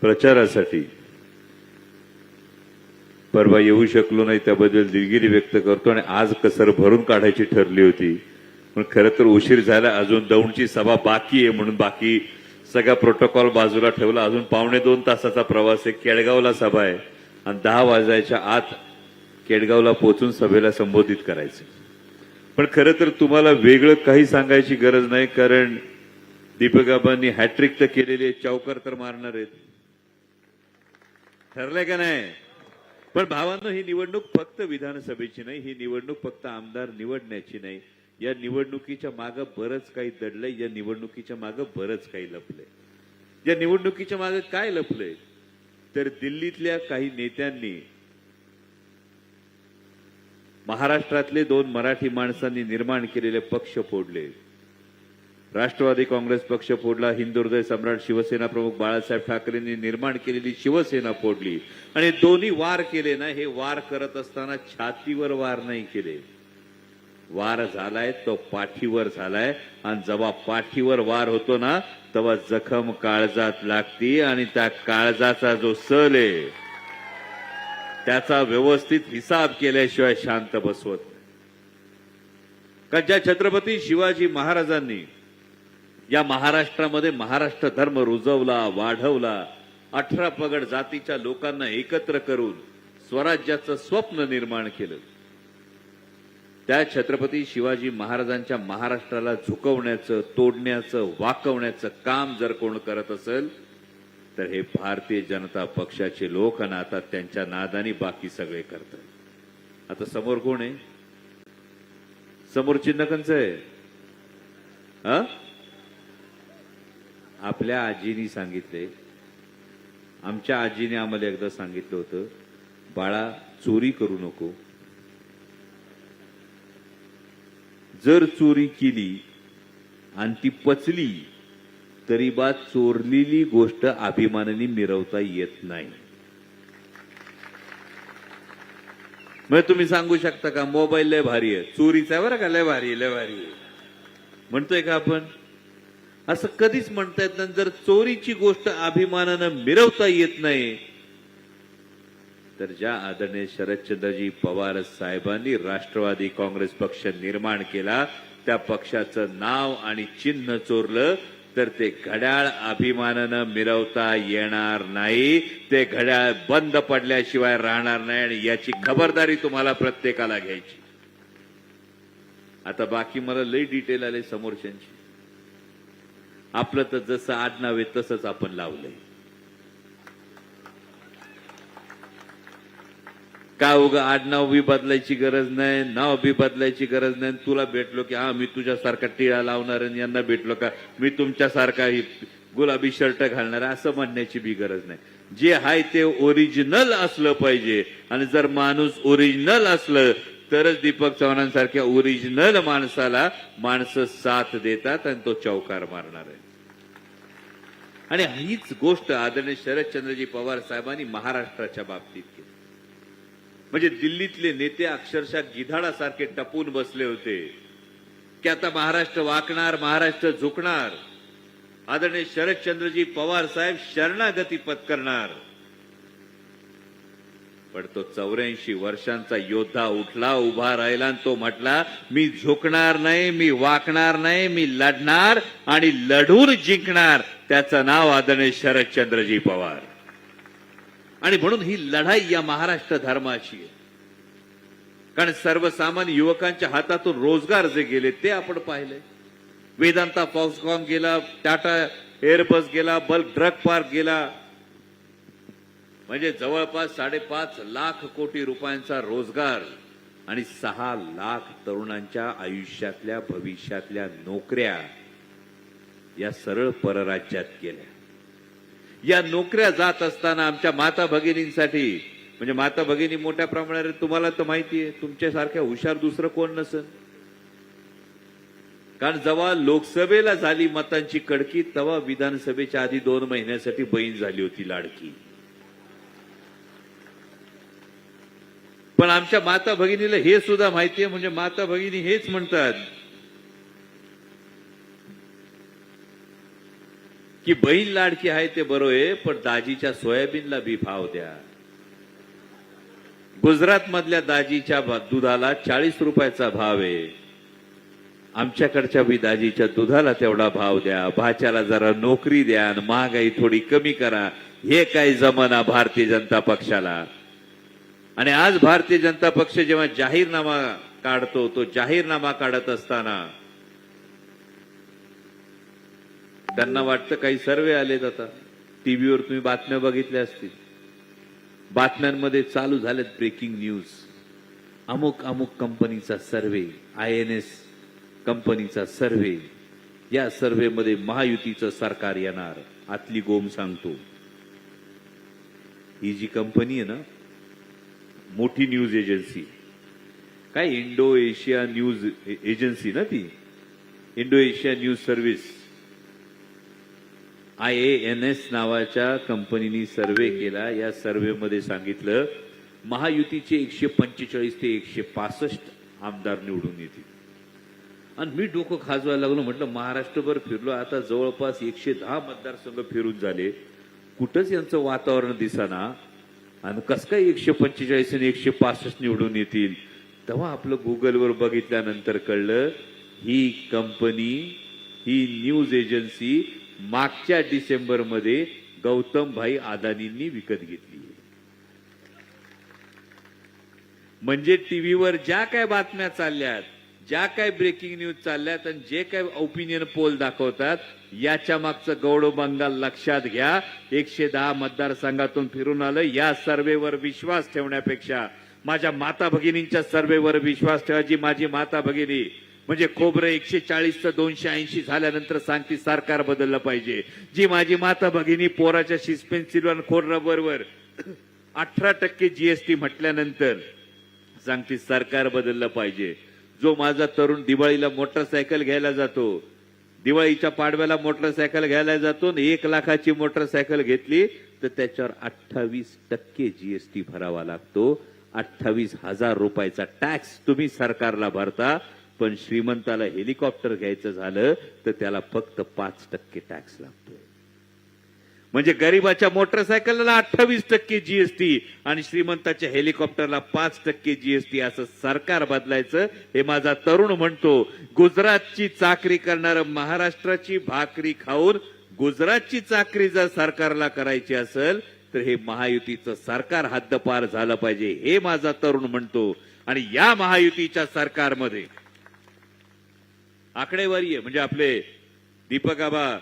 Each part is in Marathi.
प्रचारासाठी. परवा येऊ शकलो नाही त्याबद्दल दिलगिरी व्यक्त करतो आणि आज कसर भरून काढायची ठरली होती. पण खरं तर उशीर झाला अजून दौंडची सभा बाकी आहे म्हणून बाकी सगळा प्रोटोकॉल बाजूला ठेवला. अजून पावणे दोन तासाचा प्रवास आहे केडगावला सभा आहे. आणि दहा वाजायच्या आत केडगावला पोहोचून सभेला संबोधित करायचं. पण खरं तर तुम्हाला वेगळं काही सांगायची गरज नाही कारण दीपकाबांनी हॅट्रिक तर केलेली आहे चौकार तर मारणार आहेत. ठरलंय का नाही? पण भावांनो ही निवडणूक फक्त विधानसभेची नाही ही निवडणूक फक्त आमदार निवडण्याची नाही. या निवडणुकीच्या मागं बरंच काही दडलंय या निवडणुकीच्या मागं बरंच काही लपलंय. या निवडणुकीच्या मागं काय लपलंय? तर दिल्लीतल्या काही नेत्यांनी महाराष्ट्रातले दोन मराठी माणसांनी निर्माण केलेले पक्ष फोडले. राष्ट्रवादी काँग्रेस पक्ष फोडला हिंदुर्दय सम्राट शिवसेना प्रमुख बाळासाहेब ठाकरेंनी निर्माण केलेली शिवसेना फोडली. आणि दोन्ही वार केले ना हे वार करत असताना छातीवर वार नाही केले. वार झालाय तो पाठीवर झालाय. आणि जेव्हा पाठीवर वार होतो ना तेव्हा जखम काळजात लागती आणि त्या काळजाचा जो सल आहे त्याचा व्यवस्थित हिसाब केल्याशिवाय शांत बसवत नाही. का ज्या छत्रपती शिवाजी महाराजांनी या महाराष्ट्रामध्ये महाराष्ट्र धर्म रुजवला वाढवला अठरा पगड जातीच्या लोकांना एकत्र करून स्वराज्याचं स्वप्न निर्माण केलं. त्या छत्रपती शिवाजी महाराजांच्या महाराष्ट्राला झुकवण्याचं तोडण्याचं वाकवण्याचं काम जर कोण करत असेल तर हे भारतीय जनता पक्षाचे लोक आणि आता त्यांच्या नादानी बाकी सगळे करतात. आता समोर कोण आहे? समोर चिन्ह कंच आहे. हा? आपल्या आजीनी सांगितले. आमच्या आजीने आम्हाला एकदा सांगितलं होतं बाळा चोरी करू नको. जर चोरी केली आणि ती पचली तरी बा चोरलेली गोष्ट अभिमानाने मिरवता येत नाही. मग तुम्ही सांगू शकता का मोबाईल लय भारी आहे. चोरीचा आहे बरं का लय भारी आहे, लय भारी आहे. म्हणतोय का आपण? असं कधीच म्हणता येत नाही. जर चोरीची गोष्ट अभिमानानं मिरवता येत नाही तर ज्या आदरणीय शरदचंद्रजी पवार साहेबांनी राष्ट्रवादी काँग्रेस पक्ष निर्माण केला त्या पक्षाचं नाव आणि चिन्ह चोरलं तर ते घड्याळ अभिमानानं मिरवता येणार नाही. ते घड्याळ बंद पडल्याशिवाय राहणार नाही आणि याची खबरदारी तुम्हाला प्रत्येकाला घ्यायची. आता बाकी मला लई डिटेल आले समोरच्यांची. आपलं तर जसं आडनाव आहे तसंच आपण लावलंय. का उगा आडनाव बी बदलायची गरज नाही नाव बी बदलायची गरज नाही तुला भेटलो की हा मी तुझ्यासारखा टिळा लावणार आणि यांना भेटलो का? मी तुमच्यासारखा गुलाबी शर्ट घालणार असं म्हणण्याची बी गरज नाही. जे आहे ते ओरिजिनल असलं पाहिजे. आणि जर माणूस ओरिजिनल असलं तरच दीपक चव्हाणांसारख्या ओरिजिनल माणसाला माणसं साथ देतात आणि तो चौकार मारणार आहे. आणि हीच गोष्ट आदरणीय शरदचंद्रजी पवार साहेबांनी महाराष्ट्राच्या बाबतीत केली. म्हणजे दिल्लीतले नेते अक्षरशः गिधाडासारखे टपून बसले होते. की आता महाराष्ट्र वाकणार महाराष्ट्र झुकणार. आदरणीय शरदचंद्रजी पवार साहेब शरणागती पत्करणार. पण तो चौऱ्याऐंशी वर्षांचा योद्धा उठला उभा राहिला आणि तो म्हटला मी झुकणार नाही मी वाकणार नाही मी लढणार आणि लढून जिंकणार. त्याचं नाव आदरणीय शरदचंद्रजी पवार. आणि म्हणून ही लढाई या महाराष्ट्र धर्माची आहे. कारण सर्वसामान्य युवकांच्या हातातून रोजगार जे गेले ते आपण पाहिले. वेदांता फॉक्सकॉम गेला टाटा एअरबस गेला बल्क ड्रग पार्क गेला. म्हणजे जवळपास साडेपाच लाख कोटी रुपयांचा रोजगार आणि सहा लाख तरुणांच्या आयुष्यातल्या भविष्यातल्या नोकऱ्या या सरळ परराज्यात गेल्या. या नोकऱ्या जात असताना आमच्या माता भगिनींसाठी म्हणजे माता भगिनी मोठ्या प्रमाणात तुम्हाला तर माहिती आहे तुमच्यासारख्या हुशार दुसरं कोण नसेल? कारण जेव्हा लोकसभेला झाली मतांची कडकी तेव्हा विधानसभेच्या आधी दोन महिन्यासाठी बहीण झाली होती लाडकी. पण आमच्या माता भगिनीला हे सुद्धा माहिती आहे म्हणजे माता भगिनी हेच म्हणतात की बहीण लाडकी आहे ते बरोबर आहे पण दाजीच्या सोयाबीनला बी भाव द्या. गुजरात मधल्या दाजीच्या दुधाला चाळीस रुपयाचा भाव आहे. आमच्याकडच्या बी दाजीच्या दुधाला तेवढा भाव द्या. भाच्याला जरा नोकरी द्या आणि महागाई थोडी कमी करा. हे काय जमाना भारतीय जनता पक्षाला. आणि आज भारतीय जनता पक्ष जेव्हा जाहीरनामा काढतो तो जाहीरनामा काढत असताना त्यांना वाटतं काही सर्वे आलेत आता. टीव्हीवर तुम्ही बातम्या बघितल्या असतील. बातम्यांमध्ये चालू झालेत ब्रेकिंग न्यूज अमुक अमुक कंपनीचा सर्वे आय एन एस कंपनीचा सर्वे. या सर्वेमध्ये महायुतीचं सरकार येणार आतली गोम सांगतो. ही जी कंपनी आहे ना मोठी न्यूज एजन्सी काय इंडो एशिया न्यूज एजन्सी ना ती? Indo Asia news service I N S नावाच्या कंपनीने सर्वे केला. या सर्वेमध्ये सांगितलं महायुतीचे एकशे पंचेचाळीस ते एकशे पासष्ट आमदार निवडून येतील. आणि मी डोकं खाजवायला लागलो म्हटलं महाराष्ट्रभर फिरलो आता जवळपास एकशे दहा मतदारसंघ फिरून झाले. कुठंच यांचं वातावरण दिसाना. आणि कसं काय एकशे पंचेचाळीस आणि एकशे पासष्ट निवडून येतील? तेव्हा आपलं गुगलवर बघितल्यानंतर कळलं ही कंपनी ही न्यूज एजन्सी मागच्या डिसेंबरमध्ये गौतमभाई अदानींनी विकत घेतली. म्हणजे टीव्हीवर ज्या काय बातम्या चालल्यात ज्या काय ब्रेकिंग न्यूज चालल्यात आणि जे काय ओपिनियन पोल दाखवतात याच्या मागचं गौड बंगाल लक्षात घ्या. एकशे दहा मतदारसंघातून फिरून आलं या सर्वेवर विश्वास ठेवण्यापेक्षा माझ्या माता भगिनींच्या सर्वेवर विश्वास ठेवायची माझी माता भगिनी. म्हणजे खोबरं एकशे चाळीसचं दोनशे ऐंशी झाल्यानंतर सांगती सरकार बदललं पाहिजे. जी माझी माता भगिनी पोराच्या शिस्पेन्सिल खोर रबरवर अठरा टक्के जीएसटी म्हटल्यानंतर सांगती सरकार बदललं पाहिजे. जो माझा तरुण दिवाळीला मोटरसायकल घ्यायला जातो दिवाळीच्या पाडव्याला मोटरसायकल घ्यायला जातो आणि एक लाखाची मोटरसायकल घेतली तर त्याच्यावर अठ्ठावीस टक्के जीएसटी भरावा लागतो. अठ्ठावीस हजार रुपयाचा टॅक्स तुम्ही सरकारला भरता. पण श्रीमंताला हेलिकॉप्टर घ्यायचं झालं तर त्याला फक्त पाच टक्के टॅक्स लागतो म्हणजे गरीबाच्या मोटरसायकलला अठ्ठावीस टक्के जीएसटी आणि श्रीमंताच्या हेलिकॉप्टरला पाच टक्के जीएसटी असं सरकार बदलायचं हे माझा तरुण म्हणतो गुजरातची चाकरी करणार महाराष्ट्राची भाकरी खाऊन गुजरातची चाकरी जर सरकारला करायची असेल तर हे महायुतीचं सरकार हद्दपार झालं पाहिजे हे माझा तरुण म्हणतो. आणि या महायुतीच्या सरकारमध्ये आकडेवारी आहे. म्हणजे आपले दीपक आबा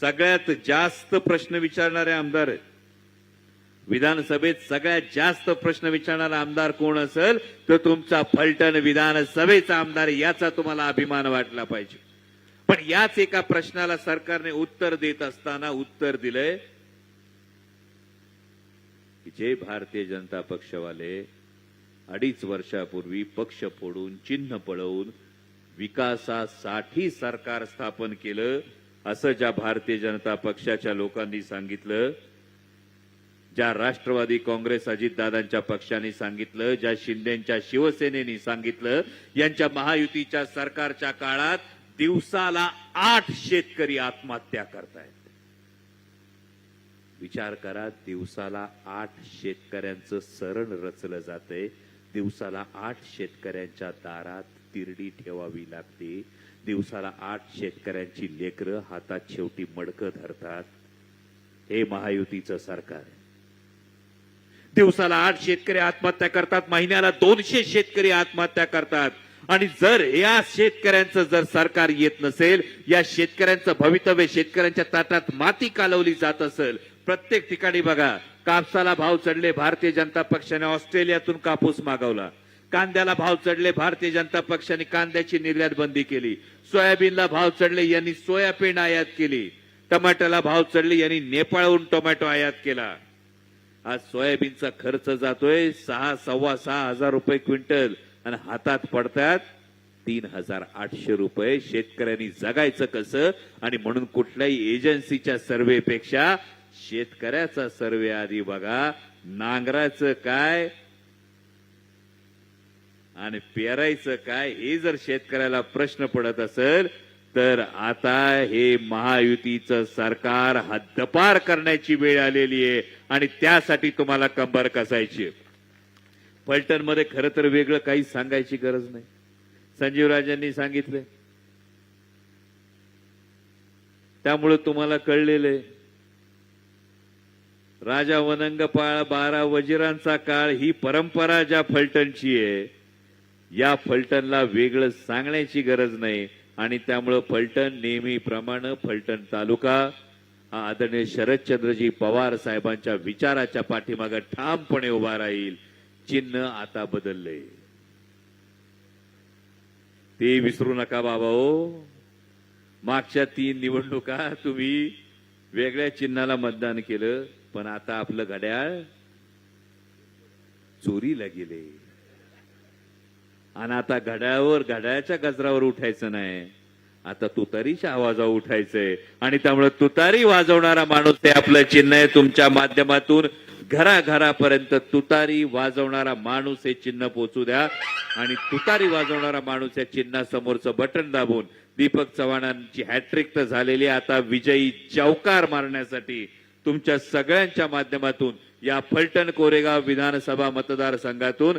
सगळ्यात जास्त प्रश्न विचारणारे आमदार विधानसभेत सगळ्यात जास्त प्रश्न विचारणारा आमदार कोण असेल तर तुमचा फलटण विधानसभेचा आमदार याचा तुम्हाला अभिमान वाटला पाहिजे. पण याच एका प्रश्नाला सरकारने उत्तर देत असताना उत्तर दिलंय जे भारतीय जनता पक्षवाले अडीच वर्षापूर्वी पक्ष फोडून चिन्ह पळवून विकासासाठी सरकार स्थापन केलं असं ज्या भारतीय जनता पक्षाच्या लोकांनी सांगितलं ज्या राष्ट्रवादी काँग्रेस अजितदादांच्या पक्षाने सांगितलं ज्या शिंदेच्या शिवसेनेने सांगितलं यांच्या महायुतीच्या सरकारच्या काळात दिवसाला आठ शेतकरी आत्महत्या करतायत. विचार करा दिवसाला आठ शेतकऱ्यांचं सरण रचलं जातंय दिवसाला आठ शेतकऱ्यांच्या दारात तिरडी ठेवावी लागते. दिवसाला आठ शेतकऱ्यांची लेकरं हातात शेवटी मडकं धरतात. हे महायुतीचं सरकार आहे. दिवसाला आठ शेतकरी आत्महत्या करतात महिन्याला दोनशे शेतकरी आत्महत्या करतात. आणि जर या शेतकऱ्यांचं जर सरकार येत नसेल या शेतकऱ्यांचं भवितव्य शेतकऱ्यांच्या ताटात माती कालवली जात असेल प्रत्येक ठिकाणी बघा कापसाला भाव चढले भारतीय जनता पक्षाने ऑस्ट्रेलियातून कापूस मागवला. कांद्याला भाव चढले भारतीय जनता पक्षाने कांद्याची निर्यात बंदी केली. सोयाबीनला भाव चढले यांनी सोयाबीन आयात केली. टमाट्याला भाव चढले यांनी नेपाळहून टोमॅटो आयात केला. आज सोयाबीनचा खर्च जातोय सहा सव्वा सहा हजार रुपये क्विंटल आणि हातात पडतात तीन हजार आठशे रुपये. शेतकऱ्यांनी जगायचं कसं? आणि म्हणून कुठल्याही एजन्सीच्या सर्वेपेक्षा शेतकऱ्याचा सर्वे आधी बघा. नांगराचं काय? आणि पेरायचं काय हे जर शेतकऱ्याला प्रश्न पडत असेल तर आता हे महायुतीचं सरकार हद्दपार करण्याची वेळ आलेली आहे आणि त्यासाठी तुम्हाला कंबर कसायची फलटणमध्ये खरं तर वेगळं काहीच सांगायची गरज नाही. संजीव राजांनी सांगितलं त्यामुळे तुम्हाला कळलेलं आहे. राजा वनंगपाळ बारा वजिरांचा काळ ही परंपरा ज्या फलटणची आहे या फलटणला वेगळं सांगण्याची गरज नाही. आणि त्यामुळं फलटण नेहमीप्रमाणे फलटण तालुका. हा आदरणीय शरदचंद्रजी पवार साहेबांच्या विचाराच्या पाठीमागे ठामपणे उभा राहील. चिन्ह आता बदलले ते विसरू नका बाबा हो. मागच्या तीन निवडणुका तुम्ही वेगळ्या चिन्हाला मतदान केलं पण आता आपलं घड्याळ चोरीला गेले. आणि आता घड्याळावर घड्याळाच्या गजरावर उठायचं नाही. आता तुतारीच्या आवाजावर उठायचंय. आणि त्यामुळे तुतारी वाजवणारा माणूस ते आपलं चिन्ह आहे. तुमच्या माध्यमातून घराघरापर्यंत तुतारी वाजवणारा माणूस हे चिन्ह पोचू द्या. आणि तुतारी वाजवणारा माणूस या चिन्हासमोरचं बटन दाबून दीपक चव्हाणांची हॅट्रिक तर झालेली आता विजयी चौकार मारण्यासाठी तुमच्या सगळ्यांच्या माध्यमातून या फलटण कोरेगाव विधानसभा मतदारसंघातून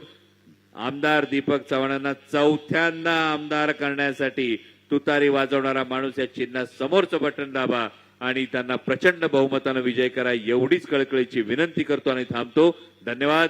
आमदार दीपक चव्हाणांना चौथ्यांदा आमदार करण्यासाठी तुतारी वाजवणारा माणूस या चिन्हा समोरचं बटन दाबा आणि त्यांना प्रचंड बहुमतानं विजय करा एवढीच कळकळीची विनंती करतो आणि थांबतो. धन्यवाद.